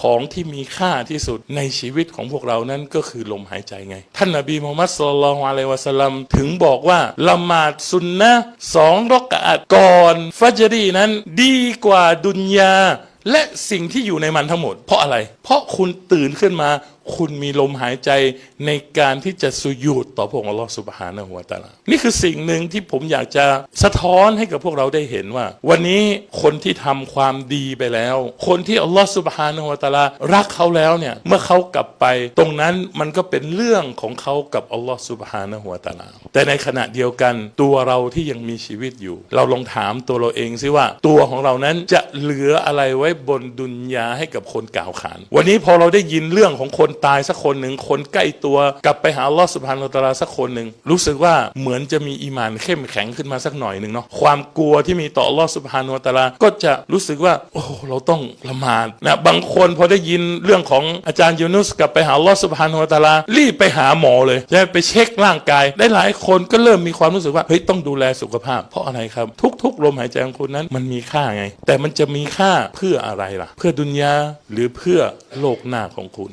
ของที่มีค่าที่สุดในชีวิตของพวกเรานั้นก็คือลมหายใจไง ท่านนบีมูฮัมมัดสุลลัลอฮุอะลัยวะสัลลัมถึงบอกว่าละหมาดสุนนะสองรอกะอัดก่อนฟัจรีนั้นดีกว่าดุนยาและสิ่งที่อยู่ในมันทั้งหมด เพราะอะไร เพราะคุณตื่นขึ้นมาคุณมีลมหายใจในการที่จะสุญูดต่อพระองค์อัลลอฮฺสุบฮานะฮูวตาลานี่คือสิ่งหนึ่งที่ผมอยากจะสะท้อนให้กับพวกเราได้เห็นว่า วันนี้คนที่ทำความดีไปแล้ว คนที่อัลลอฮฺสุบฮานะฮูวตาลารักเขาแล้วเนี่ยเมื่อเขากลับไป ตรงนั้นมันก็เป็นเรื่องของเขากับอัลลอฮฺสุบฮานะฮูวตาลาแต่ในขณะเดียวกันตัวเราที่ยังมีชีวิตอยู่ เราลองถามตัวเราเองซิว่า ตัวของเรานั้นจะเหลืออะไรไว้บนดุนยาให้กับคนกล่าวขาน วันนี้พอเราได้ยินเรื่องของคนตายสักคนหนึ่งคนใกล้ตัวกลับไปหาลอสุบฮานตะอาลาสักคนหนึ่งรู้สึกว่าเหมือนจะมีอีมานเข้มแข็งขึ้นมาสักหน่อยหนึ่งเนาะความกลัวที่มีต่อลอสุบฮานตะอาลาก็จะรู้สึกว่า โอ้เราต้องละหมาดนะบางคนพอได้ยินเรื่องของอาจารย์ยูนุสกลับไปหาลอสุบฮานตะอาลารีบไปหาหมอเลยใช่ไหมไปเช็คร่างกายได้หลายคนก็เริ่มมีความรู้สึกว่าเฮ้ยต้องดูแลสุขภาพ เพราะอะไรครับ ทุก ๆ ลมหายใจของคุณนั้นมันมีค่าไง แต่มันจะมีค่าเพื่ออะไรล่ะ เพื่อดุนยาหรือเพื่อโลกหน้าของคุณ